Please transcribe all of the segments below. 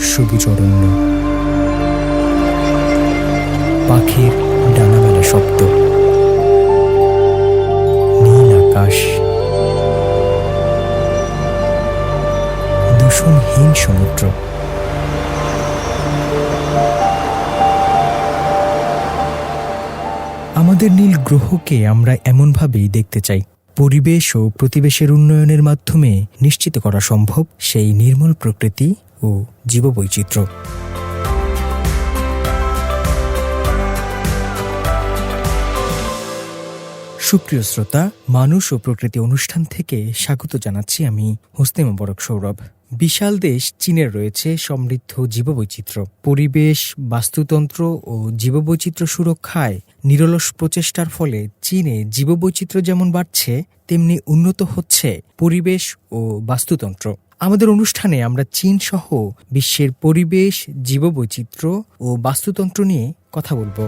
সবুজ অরণ্য পাখির ডানামেলা শব্দ। নীল আকাশ। দূষণহীন সমুদ্র। আমাদের নীল গ্রহকে আমরা এমনভাবেই দেখতে চাই। পরিবেশ ও প্রতিবেশের উন্নয়নের মাধ্যমে নিশ্চিত করা সম্ভব সেই নির্মল প্রকৃতি ও জীববৈচিত্র্য। সুপ্রিয় শ্রোতা, মানুষ ও প্রকৃতি অনুষ্ঠান থেকে স্বাগত জানাচ্ছি আমি হোসনে মোবারক সৌরভ। বিশাল দেশ চীনের রয়েছে সমৃদ্ধ জীববৈচিত্র্য। পরিবেশ, বাস্তুতন্ত্র ও জীববৈচিত্র্য সুরক্ষায় নিরলস প্রচেষ্টার ফলে চীনে জীববৈচিত্র্য যেমন বাড়ছে, তেমনি উন্নত হচ্ছে পরিবেশ ও বাস্তুতন্ত্র। আমাদের অনুষ্ঠানে আমরা চীন সহ বিশ্বের পরিবেশ, জীববৈচিত্র্য ও বাস্তুতন্ত্র নিয়ে কথা বলব।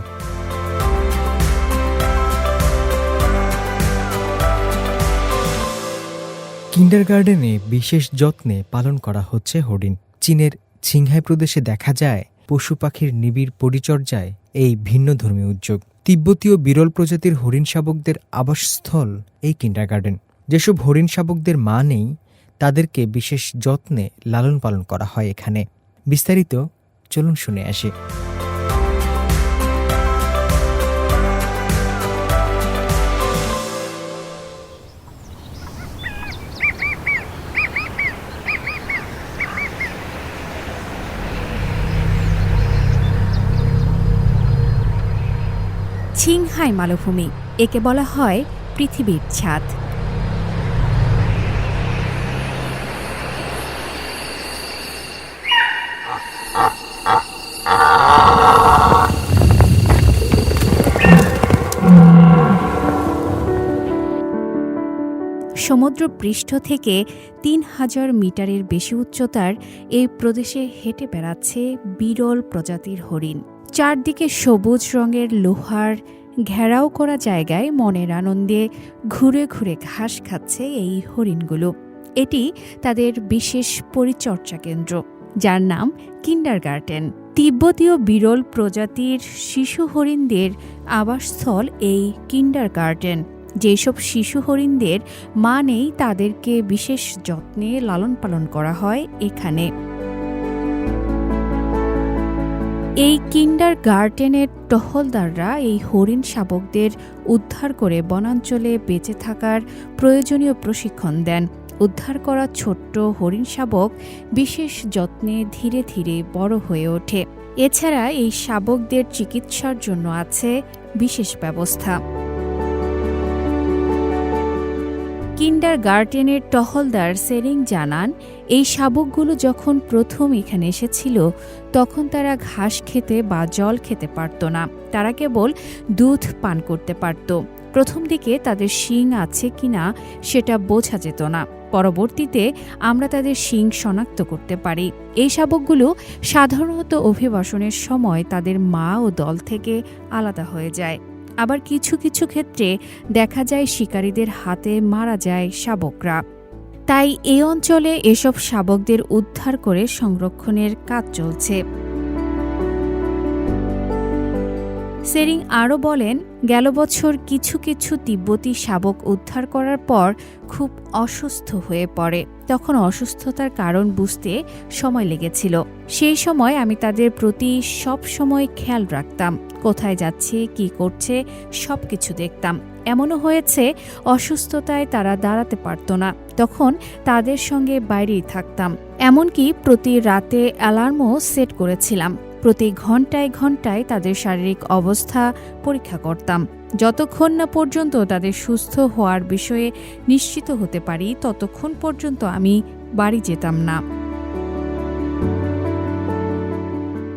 কিন্ডারগার্ডেনে বিশেষ যত্নে পালন করা হচ্ছে হরিণ চীনের ছিংহাই প্রদেশে দেখা যায়, পশু পাখির নিবিড় পরিচর্যায় এই ভিন্ন ধর্মীয় উদ্যোগ। তিব্বতীয় বিরল প্রজাতির হরিণ শাবকদের আবাসস্থল এই কিন্ডারগার্ডেন। যেসব হরিণ শাবকদের মা নেই তাদেরকে বিশেষ যত্নে লালন পালন করা হয় এখানে। বিস্তারিত চলুন শুনে আসি। ছিংহাই মালভূমি, একে বলা হয় পৃথিবীর ছাদ। সমুদ্র পৃষ্ঠ থেকে তিন হাজার মিটারের বেশি উচ্চতার এই প্রদেশে হেঁটে বেড়াচ্ছে বিরল প্রজাতির হরিণ। চারদিকে সবুজ রঙের লোহার ঘেরাও করা জায়গায় মনের আনন্দে ঘুরে ঘুরে ঘাস খাচ্ছে এই হরিণগুলো। এটি তাদের বিশেষ পরিচর্যা কেন্দ্র, যার নাম কিন্ডারগার্টেন। তিব্বতীয় বিরল প্রজাতির শিশু হরিণদের আবাসস্থল এই কিন্ডারগার্টেন। যেসব শিশু হরিণদের মা নেই, তাদেরকে বিশেষ যত্নে লালন পালন করা হয় এখানে। এই কিন্ডার গার্ডেনের টহলদাররা এই হরিণ শাবকদের উদ্ধার করে বনাঞ্চলে বেঁচে থাকার প্রয়োজনীয় প্রশিক্ষণ দেন। উদ্ধার করা ছোট্ট হরিণ শাবক বিশেষ যত্নে ধীরে ধীরে বড় হয়ে ওঠে। এছাড়া এই শাবকদের চিকিৎসার জন্য আছে বিশেষ ব্যবস্থা। কিন্ডার গার্ডেনের টহলদার সেরিং জানান, এই শাবকগুলো যখন প্রথম এখানে এসেছিল, তখন তারা ঘাস খেতে বা জল খেতে পারত না। তারা কেবল দুধ পান করতে পারত। প্রথম দিকে তাদের শিং আছে কিনা সেটা বোঝা যেত না। পরবর্তীতে আমরা তাদের শিং শনাক্ত করতে পারি। এই শাবকগুলো সাধারণত অভিবাসনের সময় তাদের মা ও দল থেকে আলাদা হয়ে যায়। আবার কিছু কিছু ক্ষেত্রে দেখা যায় শিকারীদের হাতে মারা যায় শাবকরা। তাই এই অঞ্চলে এসব শাবকদের উদ্ধার করে সংরক্ষণের কাজ চলছে। সেরিং আরও বলেন, গেল বছর কিছু কিছু তিব্বতী শাবক উদ্ধার করার পর খুব অসুস্থ হয়ে পড়ে। তখন অসুস্থতার কারণ বুঝতে সময় লেগেছিল। সেই সময় আমি তাদের প্রতি সব সময় খেয়াল রাখতাম। কোথায় যাচ্ছে, কি করছে, সব কিছু দেখতাম। এমনও হয়েছে, অসুস্থতায় তারা দাঁড়াতে পারত না। তখন তাদের সঙ্গে বাইরেই থাকতাম। এমনকি প্রতি রাতে অ্যালার্মও সেট করেছিলাম। প্রতি ঘন্টায় ঘন্টায় তাদের শারীরিক অবস্থা পরীক্ষা করতাম। যতক্ষণ না পর্যন্ত তাদের সুস্থ হওয়ার বিষয়ে নিশ্চিত হতে পারি, ততক্ষণ পর্যন্ত আমি বাড়ি যেতাম না।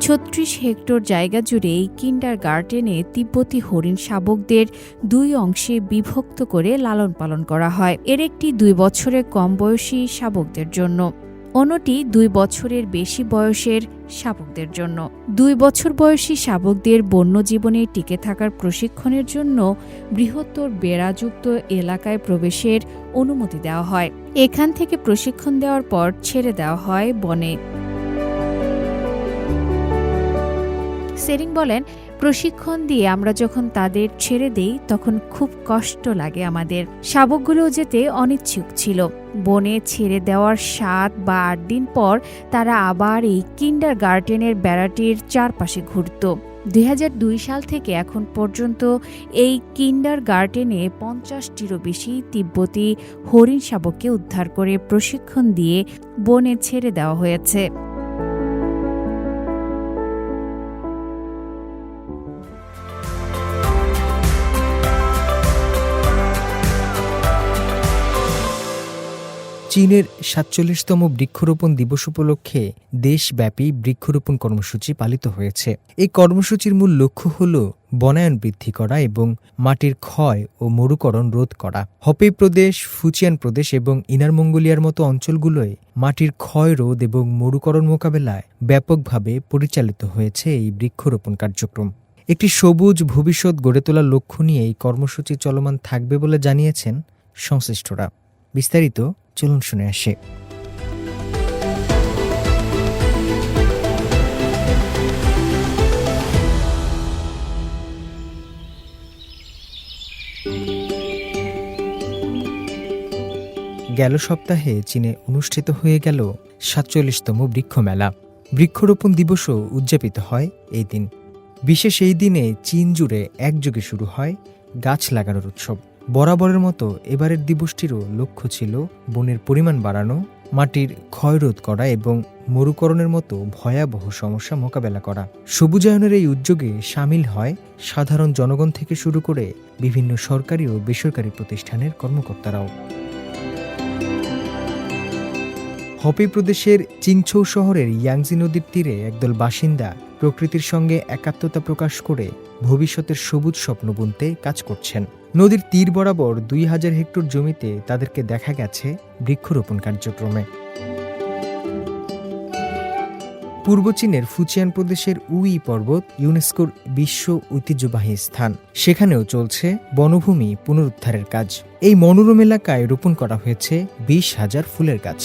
ছত্রিশ হেক্টর জায়গা জুড়ে এই কিন্ডার গার্ডেনে তিব্বতী হরিণ শাবকদের দুই অংশে বিভক্ত করে লালন পালন করা হয়। এর একটি দুই বছরের কম বয়সী শাবকদের জন্য। অন্যটি দুই বছরের বেশি বয়সের শাবকদের জন্য। দুই বছর বয়সী শাবকদের বন্য জীবনে টিকে থাকার প্রশিক্ষণের জন্য বৃহত্তর বেড়াযুক্ত এলাকায় প্রবেশের অনুমতি দেওয়া হয়। এখান থেকে প্রশিক্ষণ দেওয়ার পর ছেড়ে দেওয়া হয় বনে। সেরিং বলেন, প্রশিক্ষণ দিয়ে আমরা যখন তাদের ছেড়ে দেই, তখন খুব কষ্ট লাগে আমাদের। শাবকগুলো যেতে অনিচ্ছুক ছিল। বনে ছেড়ে দেওয়ার সাত বা আট দিন পর তারা আবার এই কিন্ডার গার্ডেনের বেড়াটির চারপাশে ঘুরত। দুই হাজার দুই সাল থেকে এখন পর্যন্ত এই কিন্ডার গার্ডেনে পঞ্চাশটিরও বেশি তিব্বতী হরিণ শাবককে উদ্ধার করে প্রশিক্ষণ দিয়ে বনে ছেড়ে দেওয়া হয়েছে। চীনের সাতচল্লিশতম বৃক্ষরোপণ দিবস উপলক্ষে দেশব্যাপী বৃক্ষরোপণ কর্মসূচি পালিত হয়েছে। এই কর্মসূচির মূল লক্ষ্য হল বনায়ন বৃদ্ধি করা এবং মাটির ক্ষয় ও মরুকরণ রোধ করা। হপে প্রদেশ, ফুচিয়ান প্রদেশ এবং ইনার মঙ্গোলিয়ার মতো অঞ্চলগুলোয় মাটির ক্ষয় রোধ এবং মরুকরণ মোকাবেলায় ব্যাপকভাবে পরিচালিত হয়েছে এই বৃক্ষরোপণ কার্যক্রম। একটি সবুজ ভবিষ্যৎ গড়ে তোলার লক্ষ্য নিয়ে এই কর্মসূচি চলমান থাকবে বলে জানিয়েছেন সংশ্লিষ্টরা। বিস্তারিত চলুন শুনে আসে। গেল সপ্তাহে চীনে অনুষ্ঠিত হয়ে গেল সাতচল্লিশতম বৃক্ষ মেলা। বৃক্ষরোপণ দিবসও উদযাপিত হয় এই দিন। বিশেষ এই দিনে চীন জুড়ে একযোগে শুরু হয় গাছ লাগানোর উৎসব। বরাবরের মতো এবারের দিবসটিরও লক্ষ্য ছিল বনের পরিমাণ বাড়ানো, মাটির ক্ষয়রোধ করা এবং মরুকরণের মতো ভয়াবহ সমস্যা মোকাবেলা করা। সবুজায়নের এই উদ্যোগে সামিল হয় সাধারণ জনগণ থেকে শুরু করে বিভিন্ন সরকারি ও বেসরকারি প্রতিষ্ঠানের কর্মকর্তারাও। হপি প্রদেশের চিংছৌ শহরের ইয়াংজি নদীর তীরে একদল বাসিন্দা প্রকৃতির সঙ্গে একাত্মতা প্রকাশ করে ভবিষ্যতের সবুজ স্বপ্ন বুনতে কাজ করছেন। নদীর তীর বরাবর দুই হাজার হেক্টর জমিতে তাদেরকে দেখা গেছে বৃক্ষরোপণ কার্যক্রমে। পূর্ব চীনের ফুচিয়ান প্রদেশের উই পর্বত ইউনেস্কোর বিশ্ব ঐতিহ্যবাহী স্থান। সেখানেও চলছে বনভূমি পুনরুদ্ধারের কাজ। এই মনোরম এলাকায় রোপণ করা হয়েছে বিশ হাজার ফুলের গাছ।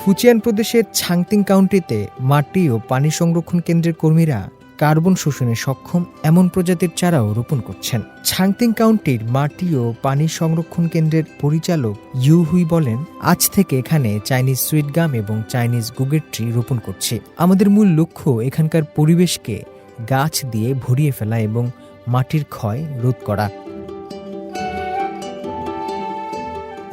ফুচিয়ান প্রদেশের ছাংতিং কাউন্টিতে মাটি ও পানি সংরক্ষণ কেন্দ্রের কর্মীরা কার্বন শোষণে সক্ষম এমন প্রজাতির চারাও রোপণ করছেন। ছাংতিং কাউন্টির মাটি ও পানি সংরক্ষণ কেন্দ্রের পরিচালক ইউ হুই বলেন, আজ থেকে এখানে চাইনিজ সুইট গাম এবং চাইনিজ গুগের ট্রি রোপণ করছে। আমাদের মূল লক্ষ্য এখানকার পরিবেশকে গাছ দিয়ে ভরিয়ে ফেলা এবং মাটির ক্ষয় রোধ করা।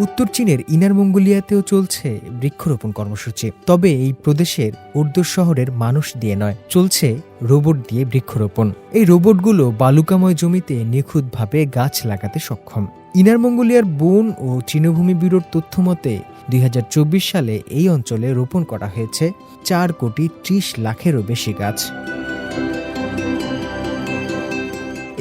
উত্তর চীনের ইনার মঙ্গোলিয়াতেও চলছে বৃক্ষরোপণ কর্মসূচি। তবে এই প্রদেশের উর্দু শহরের মানুষ দিয়ে নয়, চলছে রোবট দিয়ে বৃক্ষরোপণ। এই রোবটগুলো বালুকাময় জমিতে নিখুঁতভাবে গাছ লাগাতে সক্ষম। ইনার মঙ্গোলিয়ার বন ও তৃণভূমি ব্যুরোর তথ্য মতে দুই সালে এই অঞ্চলে রোপণ করা হয়েছে চার কোটি ত্রিশ লাখেরও বেশি গাছ।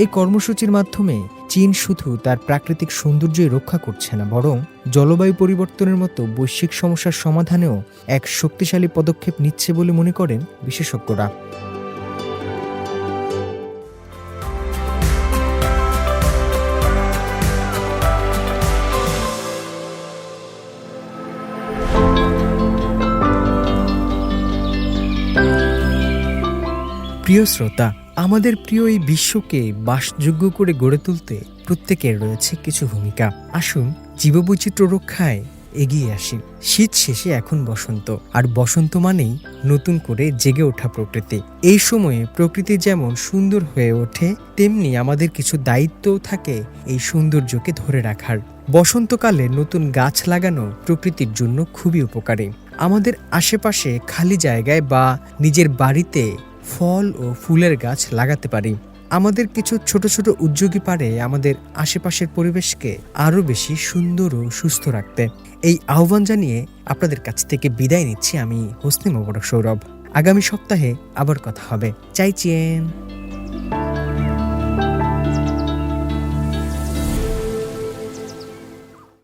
এই কর্মসূচির মাধ্যমে চীন শুধু তার প্রাকৃতিক সৌন্দর্যই রক্ষা করছে না, বরং জলবায়ু পরিবর্তনের মতো বৈশ্বিক সমস্যার সমাধানেও এক শক্তিশালী পদক্ষেপ নিচ্ছে বলে মনে করেন বিশেষজ্ঞরা। প্রিয় শ্রোতা আমাদের প্রিয় এই বিশ্বকে বাসযোগ্য করে গড়ে তুলতে প্রত্যেকের রয়েছে কিছু ভূমিকা। আসুন জীববৈচিত্র্য রক্ষায় এগিয়ে আসি। শীত শেষে এখন বসন্ত, আর বসন্ত মানেই নতুন করে জেগে ওঠা প্রকৃতি। এই সময়ে প্রকৃতি যেমন সুন্দর হয়ে ওঠে, তেমনি আমাদের কিছু দায়িত্বও থাকে এই সৌন্দর্যকে ধরে রাখার। বসন্তকালে নতুন গাছ লাগানো প্রকৃতির জন্য খুবই উপকারী। আমাদের আশেপাশে খালি জায়গায় বা নিজের বাড়িতে ফল ও ফুলের গাছ লাগাতে পারি। আমাদের কিছু ছোট ছোট উদ্যোগী পারে আমাদের আশেপাশের পরিবেশকে আরও বেশি সুন্দর ও সুস্থ রাখতে। এই আহ্বান জানিয়ে আপনাদের কাছ থেকে বিদায় নিচ্ছি আমি হোসনে মোবারক সৌরভ। আগামী সপ্তাহে আবার কথা হবে। চাইছেন